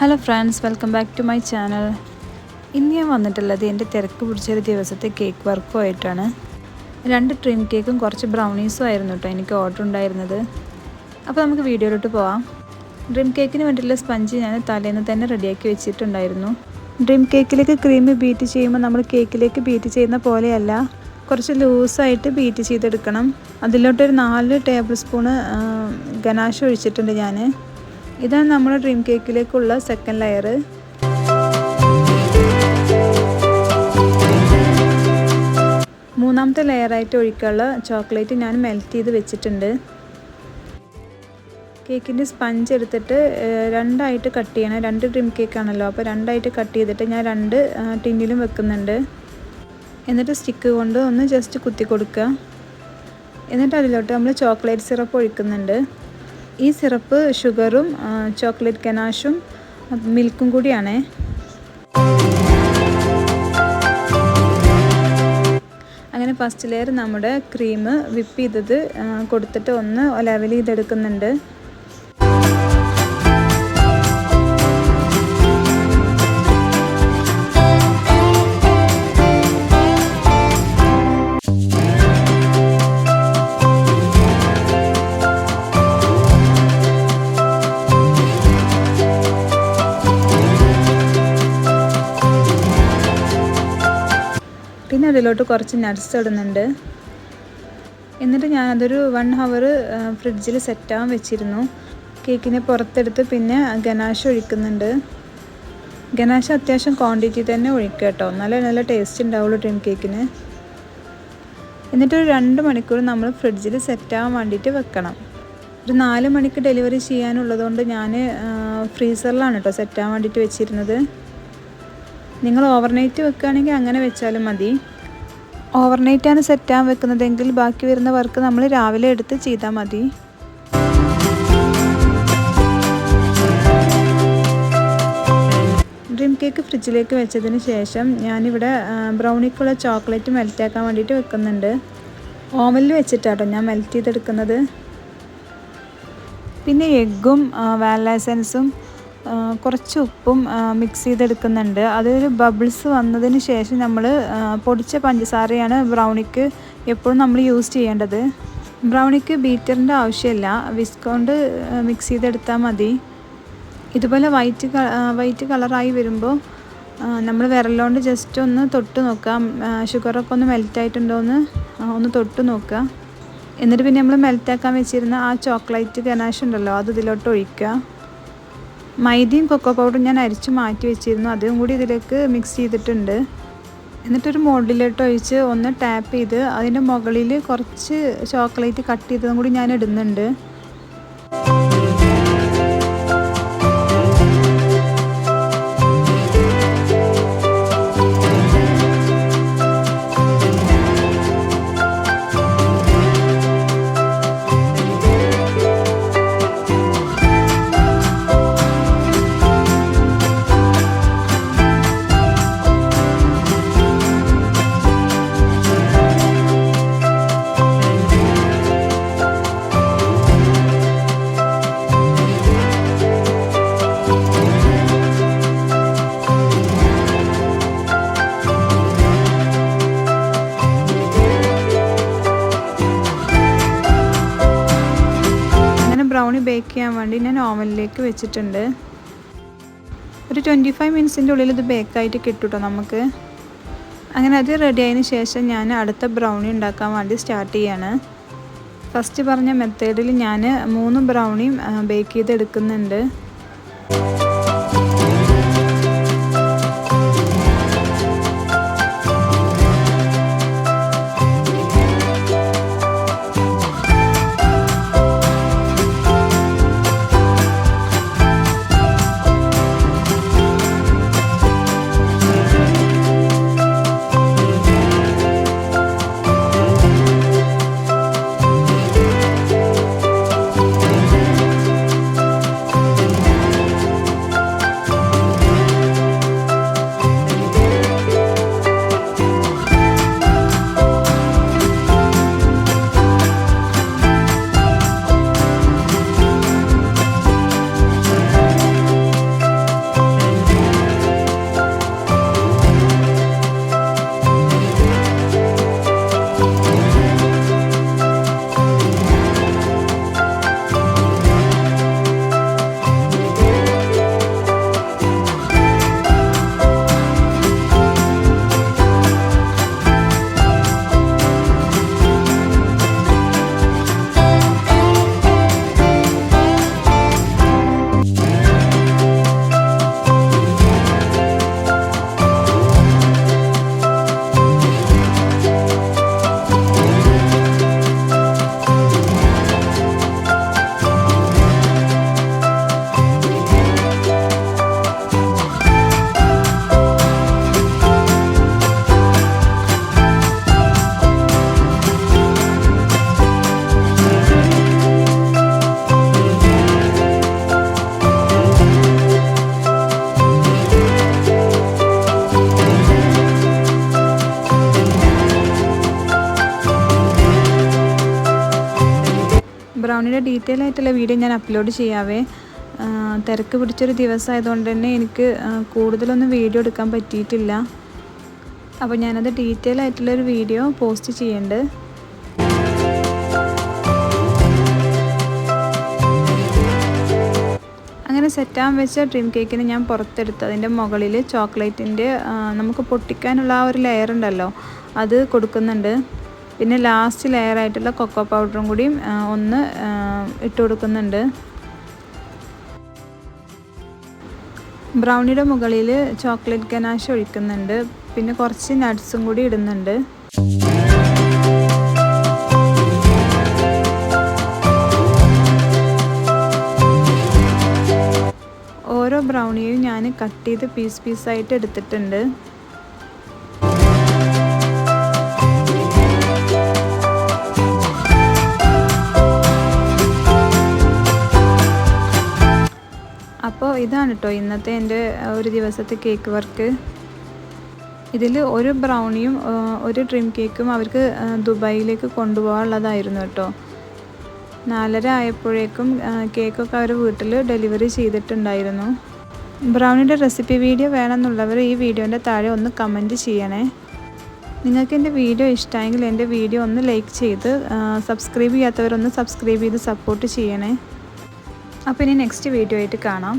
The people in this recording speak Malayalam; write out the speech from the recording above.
Hello friends welcome back to my channel ഇന്ന് ഞാൻ വന്നിട്ടുള്ളത് എന്റെ തിരക്ക് പിടിച്ചൊരു ദിവസത്തെ കേക്ക് വർക്കും ആയിട്ടാണ്. രണ്ട് ഡ്രീം കേക്കും കുറച്ച് ബ്രൗണീസും ആയിരുന്നു കേട്ടോ എനിക്ക് ഓർഡർ ഉണ്ടായിരുന്നത്. അപ്പോൾ നമുക്ക് വീഡിയോയിലോട്ട് പോവാം. ഡ്രീം കേക്കിന് വേണ്ടിയിട്ടുള്ള സ്പഞ്ച് ഞാൻ തലേന്ന് തന്നെ റെഡിയാക്കി വെച്ചിട്ടുണ്ടായിരുന്നു. ഡ്രീം കേക്കിലേക്ക് ക്രീം ബീറ്റ് ചെയ്യുമ്പോൾ നമ്മൾ കേക്കിലേക്ക് ബീറ്റ് ചെയ്യുന്ന പോലെയല്ല കുറച്ച് ലൂസായിട്ട് ബീറ്റ് ചെയ്തെടുക്കണം. അതിലോട്ടൊരു നാല് ടേബിൾ സ്പൂണ് ഗനാശ ഒഴിച്ചിട്ടുണ്ട് ഞാൻ ഇതാണ് നമ്മുടെ ഡ്രീം കേക്കിലേക്കുള്ള സെക്കൻഡ് ലെയർ മൂന്നാമത്തെ ലെയറായിട്ട് ഒഴിക്കാനുള്ള ചോക്ലേറ്റ് ഞാൻ മെൽറ്റ് ചെയ്ത് വെച്ചിട്ടുണ്ട്. കേക്കിന്റെ സ്പഞ്ച് എടുത്തിട്ട് രണ്ടായിട്ട് കട്ട് ചെയ്യണം. രണ്ട് ഡ്രീം കേക്കാണല്ലോ അപ്പോൾ രണ്ടായിട്ട് കട്ട് ചെയ്തിട്ട് ഞാൻ രണ്ട് ടിന്നിലും വെക്കുന്നുണ്ട്. എന്നിട്ട് സ്റ്റിക്ക് കൊണ്ട് ഒന്ന് ജസ്റ്റ് കുത്തി കൊടുക്കുക എന്നിട്ട് അതിലോട്ട് നമ്മൾ ചോക്ലേറ്റ് സിറപ്പ് ഒഴിക്കുന്നുണ്ട്. ഈ സിറപ്പ് ഷുഗറും ചോക്ലേറ്റ് കനാഷും മിൽക്കും കൂടിയാണേ. അങ്ങനെ ഫസ്റ്റ് ലെയർ നമ്മുടെ ക്രീം വിപ്പ് ചെയ്തത് കൊടുത്തിട്ട് ഒന്ന് ലെവൽ ചെയ്തെടുക്കുന്നുണ്ട് പിന്നെ അതിലോട്ട് കുറച്ച് നട്ട്സ് ഇടുന്നുണ്ട്. എന്നിട്ട് ഞാനതൊരു വൺ ഹവർ ഫ്രിഡ്ജിൽ സെറ്റാകാൻ വെച്ചിരുന്നു. കേക്കിനെ പുറത്തെടുത്ത് പിന്നെ ഗനാശ ഒഴിക്കുന്നുണ്ട്. ഗനാശ അത്യാവശ്യം ക്വാണ്ടിറ്റി തന്നെ ഒഴിക്കുക കേട്ടോ. നല്ല നല്ല ടേസ്റ്റ് ഉണ്ടാവുള്ളൂ ഡ്രീം കേക്കിന് എന്നിട്ടൊരു രണ്ട് മണിക്കൂർ നമ്മൾ ഫ്രിഡ്ജിൽ സെറ്റാകാൻ വേണ്ടിയിട്ട് വെക്കണം. ഒരു നാല് മണിക്ക് ഡെലിവറി ചെയ്യാനുള്ളതുകൊണ്ട് ഞാൻ ഫ്രീസറിലാണ് കേട്ടോ സെറ്റാകാൻ വേണ്ടിയിട്ട് വെച്ചിരുന്നത്. നിങ്ങൾ ഓവർനൈറ്റ് വെക്കുകയാണെങ്കിൽ അങ്ങനെ വെച്ചാലും മതി. ഓവർനൈറ്റാണ് സെറ്റാൻ വെക്കുന്നതെങ്കിൽ ബാക്കി വരുന്ന വർക്ക് നമ്മൾ രാവിലെ എടുത്ത് ചെയ്താൽ മതി. ഡ്രീം കേക്ക് ഫ്രിഡ്ജിലേക്ക് വെച്ചതിന് ശേഷം ഞാനിവിടെ ബ്രൗണിക്കുള്ള ചോക്ലേറ്റ് മെൽറ്റാക്കാൻ വേണ്ടിയിട്ട് വെക്കുന്നുണ്ട്. ഓവനിൽ വെച്ചിട്ടാട്ടോ ഞാൻ മെൽറ്റ് ചെയ്തെടുക്കുന്നത്. പിന്നെ എഗ്ഗും വാനില എസൻസും കുറച്ച് ഉപ്പും മിക്സ് ചെയ്തെടുക്കുന്നുണ്ട്. അതൊരു ബബിൾസ് വന്നതിന് ശേഷം നമ്മൾ പൊടിച്ച പഞ്ചസാരയാണ് ബ്രൗണിക്ക് എപ്പോഴും നമ്മൾ യൂസ് ചെയ്യേണ്ടത്. ബ്രൗണിക്ക് ബീറ്ററിന്റെ ആവശ്യമില്ല. വിസ്കോണ്ട് മിക്സ് ചെയ്തെടുത്താൽ മതി. ഇതുപോലെ വൈറ്റ് വൈറ്റ് കളറായി വരുമ്പോൾ നമ്മൾ വിരലുകൊണ്ട് ജസ്റ്റ് ഒന്ന് തൊട്ട് നോക്കാം. ഷുഗറൊക്കെ ഒന്ന് മെൽറ്റായിട്ടുണ്ടോ എന്ന് ഒന്ന് തൊട്ട് നോക്കുക എന്നിട്ട് പിന്നെ നമ്മൾ മെൽറ്റാക്കാൻ വെച്ചിരുന്ന ആ ചോക്ലേറ്റ് ഗനാഷ് ഉണ്ടല്ലോ അത് ഇതിലോട്ട് ഒഴിക്കുക മൈദയും കൊക്കോ പൗഡറും ഞാൻ അരിച്ച് മാറ്റി വെച്ചിരുന്നു. അതും കൂടി ഇതിലേക്ക് മിക്സ് ചെയ്തിട്ടുണ്ട്. എന്നിട്ടൊരു മോഡിലോട്ട് ഒഴിച്ച് ഒന്ന് ടാപ്പ് ചെയ്ത് അതിന്റെ മുകളിൽ കുറച്ച് ചോക്ലേറ്റ് കട്ട് ചെയ്തതും കൂടി ഞാൻ ഇടുന്നുണ്ട്. ബേക്ക് ചെയ്യാൻ വേണ്ടി ഞാൻ ഓവനിലേക്ക് വെച്ചിട്ടുണ്ട്. ഒരു ട്വന്റി ഫൈവ് മിനിറ്റ്സിന്റെ ഉള്ളിൽ ഇത് ബേക്കായിട്ട് കിട്ടും നമുക്ക്. അങ്ങനെ അത് റെഡി ആയതിനു ശേഷം ഞാൻ അടുത്ത ബ്രൗണി ഉണ്ടാക്കാൻ വേണ്ടി സ്റ്റാർട്ട് ചെയ്യാണ്. ഫസ്റ്റ് പറഞ്ഞ മെത്തേഡിൽ ഞാൻ മൂന്ന് ബ്രൗണിയും ബേക്ക് ചെയ്തെടുക്കുന്നുണ്ട്. ബ്രൗണിയുടെ ഡീറ്റെയിൽ ആയിട്ടുള്ള വീഡിയോ ഞാൻ അപ്ലോഡ് ചെയ്യാവേ. തിരക്ക് പിടിച്ചൊരു ദിവസമായതുകൊണ്ട് തന്നെ എനിക്ക് കൂടുതലൊന്നും വീഡിയോ എടുക്കാൻ പറ്റിയിട്ടില്ല. അപ്പോൾ ഞാനത് ഡീറ്റെയിൽ ആയിട്ടുള്ളൊരു വീഡിയോ പോസ്റ്റ് ചെയ്യുന്നുണ്ട് അങ്ങനെ സെറ്റാൻ വെച്ച ഡ്രീം കേക്കിന് ഞാൻ പുറത്തെടുത്ത്. അതിന്റെ മുകളിൽ ചോക്ലേറ്റിന്റെ നമുക്ക് പൊട്ടിക്കാനുള്ള ആ ഒരു ലെയർ ഉണ്ടല്ലോ അത് കൊടുക്കുന്നുണ്ട്. പിന്നെ ലാസ്റ്റ് ലെയർ ആയിട്ടുള്ള കൊക്കോ പൗഡറും കൂടിയും ഒന്ന് ഇട്ട് കൊടുക്കുന്നുണ്ട്. ബ്രൗണിയുടെ മുകളിൽ ചോക്ലേറ്റ് ഗനാഷ് ഒഴിക്കുന്നുണ്ട്. പിന്നെ കുറച്ച് നട്ട്സും കൂടി ഇടുന്നുണ്ട്. ഓരോ ബ്രൗണിയും ഞാൻ കട്ട് ചെയ്ത് പീസ് പീസായിട്ട് എടുത്തിട്ടുണ്ട്. ഇതാണ് കേട്ടോ ഇന്നത്തെ എന്റെ ഒരു ദിവസത്തെ കേക്ക് വർക്ക് ഇതിൽ ഒരു ബ്രൗണിയും ഒരു ഡ്രീം കേക്കും അവർക്ക് ദുബായിലേക്ക് കൊണ്ടുപോകാനുള്ളതായിരുന്നു കേട്ടോ നാലര ആയപ്പോഴേക്കും കേക്കൊക്കെ അവർ വീട്ടിൽ ഡെലിവറി ചെയ്തിട്ടുണ്ടായിരുന്നു. ബ്രൗണിയുടെ റെസിപ്പി വീഡിയോ വേണമെന്നുള്ളവർ ഈ വീഡിയോന്റെ താഴെ ഒന്ന് കമന്റ് ചെയ്യണേ. നിങ്ങൾക്ക് എന്റെ വീഡിയോ ഇഷ്ടമായെങ്കിൽ എന്റെ വീഡിയോ ഒന്ന് ലൈക്ക് ചെയ്ത് സബ്സ്ക്രൈബ് ചെയ്യാത്തവരൊന്ന് സബ്സ്ക്രൈബ് ചെയ്ത് സപ്പോർട്ട് ചെയ്യണേ. അപ്പോൾ ഇനി നെക്സ്റ്റ് വീഡിയോ ആയിട്ട് കാണാം.